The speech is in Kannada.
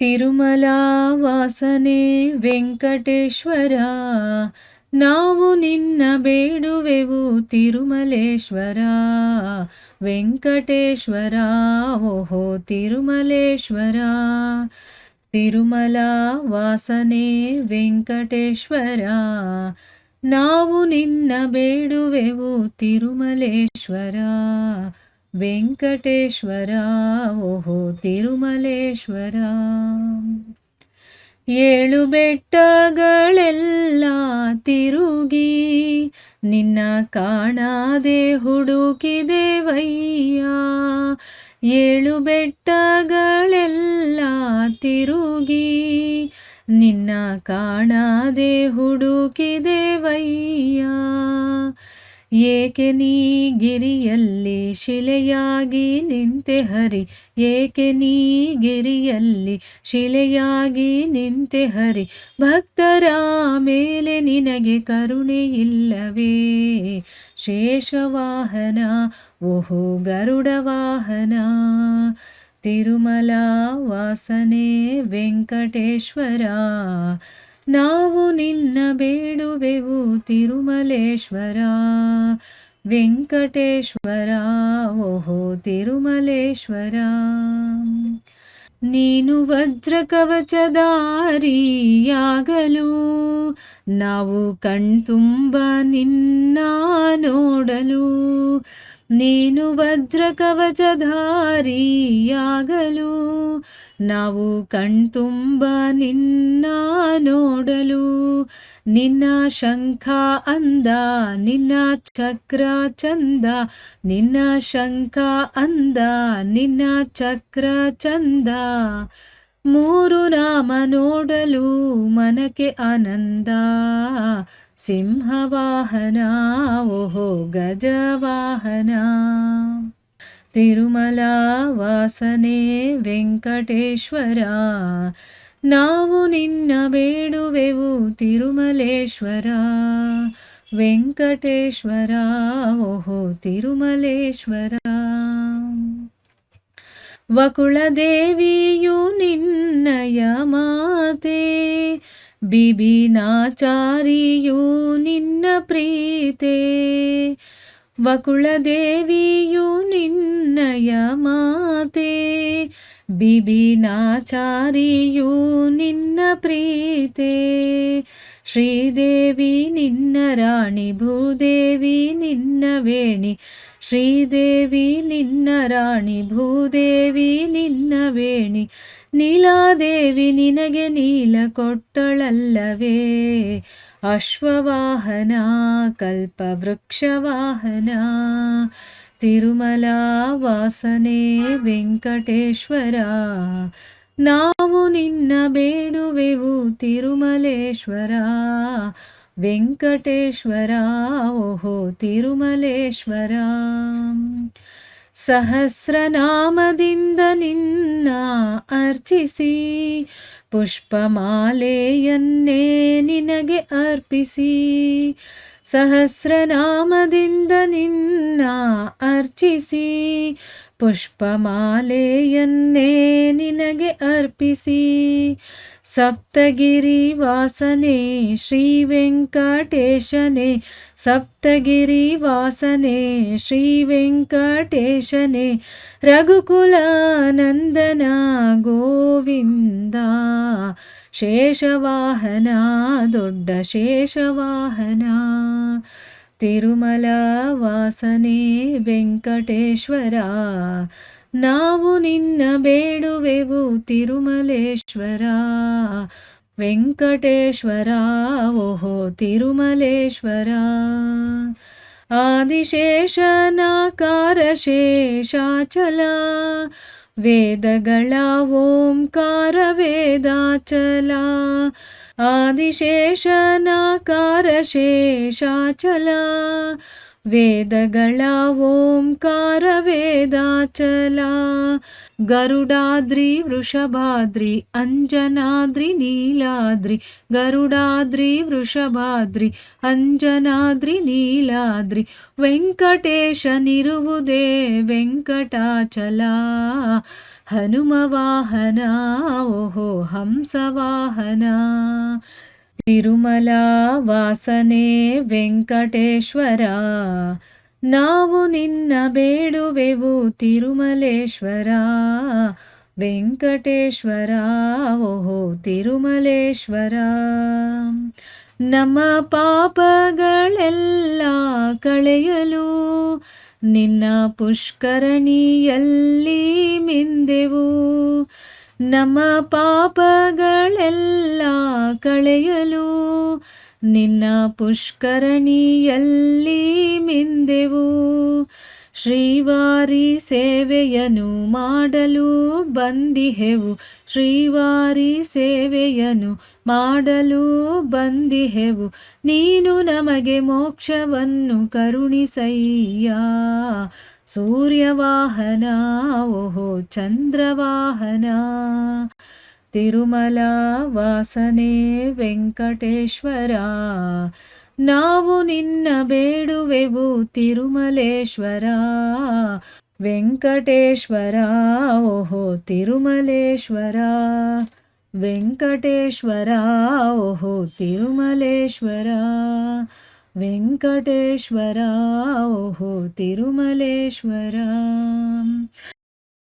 ತಿರುಮಲ ವಾಸನೆ ವೆಂಕಟೇಶ್ವರ, ನಾವು ನಿನ್ನ ಬೇಡುವೆವು ತಿರುಮಲೇಶ್ವರ. ವೆಂಕಟೇಶ್ವರ, ಓಹೋ ತಿರುಮಲೇಶ್ವರ. ತಿರುಮಲ ವಾಸನೆ ವೆಂಕಟೇಶ್ವರ, ನಾವು ನಿನ್ನ ಬೇಡುವೆವು ತಿರುಮಲೇಶ್ವರ. ವೆಂಕಟೇಶ್ವರ, ಓಹೋ ತಿರುಮಲೇಶ್ವರ. ಏಳು ಬೆಟ್ಟಗಳೆಲ್ಲ ತಿರುಗಿ, ನಿನ್ನ ಕಾಣದೆ ಹುಡುಕಿದೆವಯ್ಯ. ಏಳು ಬೆಟ್ಟಗಳೆಲ್ಲ ತಿರುಗಿ, ನಿನ್ನ ಕಾಣದೆ ಹುಡುಕಿದೆವಯ್ಯ. ಏಕೆ ನೀ ಗಿರಿಯಲ್ಲಿ ಶಿಲೆಯಾಗಿ ನಿಂತೆ ಹರಿ? ಏಕೆ ನೀ ಗಿರಿಯಲ್ಲಿ ಶಿಲೆಯಾಗಿ ನಿಂತೆ ಹರಿ? ಭಕ್ತರ ಮೇಲೆ ನಿನಗೆ ಕರುಣೆ ಇಲ್ಲವೇ? ಶೇಷವಾಹನ, ಓಹೋ ಗರುಡ ವಾಹನ ತಿರುಮಲ ವಾಸನೆ ವೆಂಕಟೇಶ್ವರ ನಾವು ನಿನ್ನ ಬೇಡುವೆವು ತಿರುಮಲೇಶ್ವರ. ವೆಂಕಟೇಶ್ವರ, ಓಹೋ ತಿರುಮಲೇಶ್ವರ. ನೀನು ವಜ್ರ ಕವಚದಾರಿಯಾಗಲು, ನಾವು ಕಣ್ತುಂಬ ನಿನ್ನ ನೋಡಲು. ನೀನು ವಜ್ರ ಕವಚಧಾರಿಯಾಗಲು ನಾವು ಕಣ್ತುಂಬ ನಿನ್ನ ನೋಡಲು, ನಿನ್ನ ಶಂಖ ಅಂದ, ನಿನ್ನ ಚಕ್ರ ಚಂದ, ನಿನ್ನ ಶಂಖ ಅಂದ, ನಿನ್ನ ಚಕ್ರ ಚಂದ. ಮೂರು ನಾಮ ನೋಡಲು ಮನಕ್ಕೆ ಆನಂದ, ಸಿಂಹವಾಹನ, ಓಹೋ ಗಜವಾಹನ. ತಿರುಮಲ ವಾಸನೆ ವೆಂಕಟೇಶ್ವರ, ನಾವು ನಿನ್ನ ಬೇಡುವೆವು ತಿರುಮಲೇಶ್ವರ. ವೆಂಕಟೇಶ್ವರ, ಓಹೋ ತಿರುಮಲೇಶ್ವರ. ವಕುಳದೇವಿಯು ನಿನ್ನಯ ಮಾತೆ, ಬಿಬಿನಾಚಾರಿಯು ನಿನ್ನ ಪ್ರೀತೆ. ವಕುಳದೇವಿಯು ನಿನ್ನಯ ಮಾತೆ, ಬಿಬಿನಾಚಾರಿಯು ನಿನ್ನ ಪ್ರೀತೆ. ಶ್ರೀದೇವಿ ನಿನ್ನ ರಾಣಿ, ಭೂದೇವಿ ನಿನ್ನ ವೇಣಿ. ಶ್ರೀದೇವಿ ನಿನ್ನ ರಾಣಿ, ಭೂದೇವಿ ನಿನ್ನ ವೇಣಿ. ನೀಲಾದೇವಿ ನಿನಗೆ ನೀಲ ಕೊಟ್ಟಳಲ್ಲವೇ. ಅಶ್ವವಾಹನ ಕಲ್ಪವೃಕ್ಷವಾಹನ ತಿರುಮಲ ವಾಸನೆ ವೆಂಕಟೇಶ್ವರ ನಾವು ನಿನ್ನ ಬೇಡುವೆವು ತಿರುಮಲೇಶ್ವರ ವೆಂಕಟೇಶ್ವರ ಓಹೋ ತಿರುಮಲೇಶ್ವರ ಸಹಸ್ರನಾಮದಿಂದ ನಿನ್ನ ಅರ್ಚಿಸಿ ಪುಷ್ಪಮಾಲೆಯನ್ನೇ ನಿನಗೆ ಅರ್ಪಿಸಿ. ಸಹಸ್ರನಾಮದಿಂದ ನಿನ್ನ ಅರ್ಚಿಸಿ ಪುಷ್ಪಮಾಲೆಯನ್ನೇ ನಿನಗೆ ಅರ್ಪಿಸಿ. ಸಪ್ತಗಿರಿ ವಾಸನೆ, ಶ್ರೀ ವೆಂಕಟೇಶನೇ. ಸಪ್ತಗಿರಿ ವಾಸನೆ, ಶ್ರೀ ವೆಂಕಟೇಶನೇ. ರಘುಕುಲ ನಂದನ ಗೋವಿಂದ. ಶೇಷವಾಹನ, ದೊಡ್ಡ ಶೇಷವಾಹನ. ತಿರುಮಲ ವಾಸನೆ ವೆಂಕಟೇಶ್ವರ, ನಾವು ನಿನ್ನ ಬೇಡುವೆವು ತಿರುಮಲೇಶ್ವರ. ವೆಂಕಟೇಶ್ವರ, ಓಹೋ ತಿರುಮಲೇಶ್ವರ. ಆದಿಶೇಷನಾಕಾರ ಶೇಷಾಚಲ, ವೇದಗಳ ಓಂಕಾರ ವೇದಾಚಲ. ಆದಿಶೇಷನಾಕಾರ ಶೇಷಾಚಲ ವೇದಗಳ ಓಂಕಾರ ವೇದಾಚಲ ಗರುಡಾದ್ರಿ ವೃಷಭಾದ್ರಿ ಅಂಜನಾದ್ರಿ ನೀಲಾದ್ರಿ ಗರುಡಾದ್ರಿ ವೃಷಭಾದ್ರಿ ಅಂಜನಾದ್ರಿ ನೀಲಾದ್ರಿ ವೆಂಕಟೇಶನಿರುವುದೇ ವೆಂಕಟಾಚಲ ಹನುಮವಾಹನ ಓಹೋ ಹಂಸವಾಹನ ತಿರುಮಲ ವಾಸನೆ ವೆಂಕಟೇಶ್ವರ, ನಾವು ನಿನ್ನ ಬೇಡುವೆವು ತಿರುಮಲೇಶ್ವರ. ವೆಂಕಟೇಶ್ವರ, ಓಹೋ ತಿರುಮಲೇಶ್ವರ. ನಮ್ಮ ಪಾಪಗಳೆಲ್ಲ ಕಳೆಯಲು ನಿನ್ನ ಪುಷ್ಕರಣಿಯಲ್ಲಿ ಮಿಂದೆವು. ನಮ್ಮ ಪಾಪಗಳೆಲ್ಲ ಕಳೆಯಲು ನಿನ್ನ ಪುಷ್ಕರಣಿಯಲ್ಲಿ ಮಿಂದೆವು. ಶ್ರೀವಾರಿ ಸೇವೆಯನ್ನು ಮಾಡಲು ಬಂದಿಹೆವು. ಶ್ರೀವಾರಿ ಸೇವೆಯನ್ನು ಮಾಡಲು ಬಂದಿಹೆವು. ನೀನು ನಮಗೆ ಮೋಕ್ಷವನ್ನು ಕರುಣಿಸಯ್ಯ. ಸೂರ್ಯವಾಹನ, ಓಹೋ ಚಂದ್ರವಾಹನ. ತಿರುಮಲ ವಾಸನೆ, ವೆಂಕಟೇಶ್ವರ. ನಾವು ನಿನ್ನ ಬೇಡುವೆವು, ತಿರುಮಲೇಶ್ವರ. ವೆಂಕಟೇಶ್ವರ, ಓಹೋ ತಿರುಮಲೇಶ್ವರ. ವೆಂಕಟೇಶ್ವರ, ಓಹೋ ತಿರುಮಲೇಶ್ವರ. ವೆಂಕಟೇಶ್ವರ ಓಹೋ ತಿರುಮಲೇಶ್ವರ